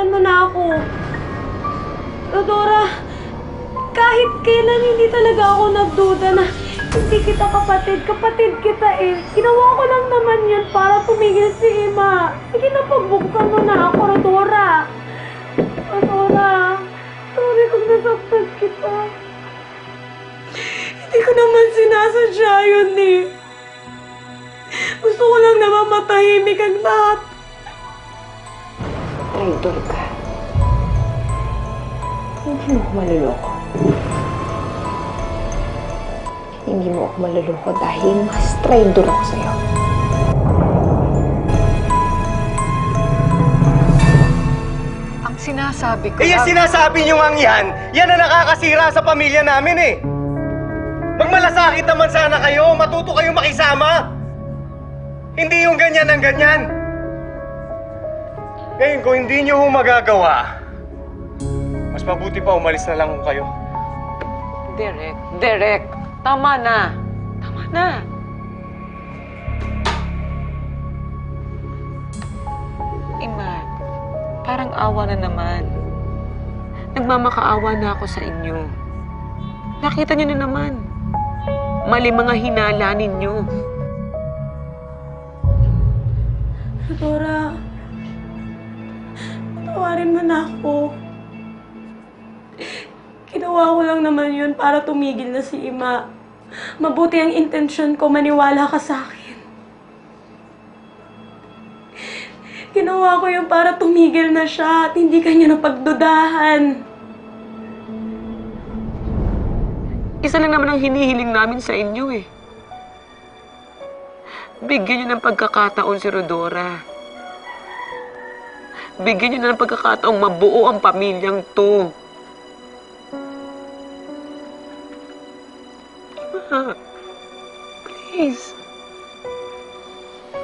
Buksan mo na ako. Rodora, kahit kailan hindi talaga ako nagduda na hindi kita kapatid. Kapatid kita eh. Ginawa ko lang naman yan para tumigil si Ima. Sige na, pagbuksan mo na ako, Rodora. Rodora, sorry kung nasaktan kita. Hindi ko naman sinasadya yun eh. Gusto ko lang naman matahimik ang lahat. Traitor ka. Hindi mo ako maluloko. Hindi mo ako maluloko dahil mas traitor ako sa'yo. Ang sinasabi ko Eh, yung lang- sinasabi nyo nga yan, yan ang nakakasira sa pamilya namin eh. Magmalasakit naman sana kayo, matuto kayong makisama. Hindi yung ganyan ang ganyan. Ngayon, kung hindi nyo ho magagawa, mas mabuti pa umalis na lang ho kayo. Derek, Derek, tama na. Tama na. Iman, parang awa na naman. Nagmamakaawa na ako sa inyo. Nakita niyo na naman. Mali mga hinala ninyo. Rodora, patawarin mo na ako. Ginawa ko lang naman yun para tumigil na si Ima. Mabuti ang intensyon ko, maniwala ka sa akin. Ginawa ko yun para tumigil na siya at hindi kanya napagdudahan. Isa lang naman ang hinihiling namin sa inyo eh. Bigyan niyo ng pagkakataon si Rodora. Bigyan niyo na ng pagkakataong mabuo ang pamilyang to. Ma, please.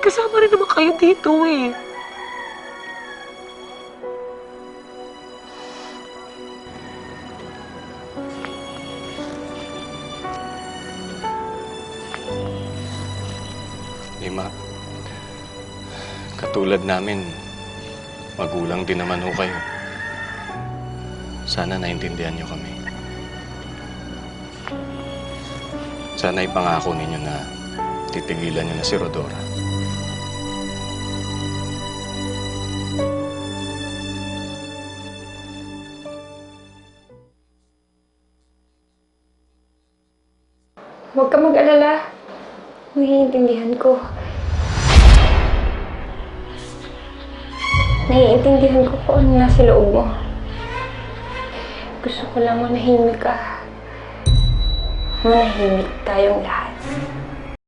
Kasama rin naman kayo dito eh. Lima, katulad namin, magulang din naman ho kayo. Sana naintindihan nyo kami. Sana ipangako ninyo na titigilan nyo na si Rodora. Huwag ka mag-alala. Naiintindihan ko. Naiintindihan ko kung ano nasa loob mo. Gusto ko lang manahimik ka. Manahimik tayong lahat.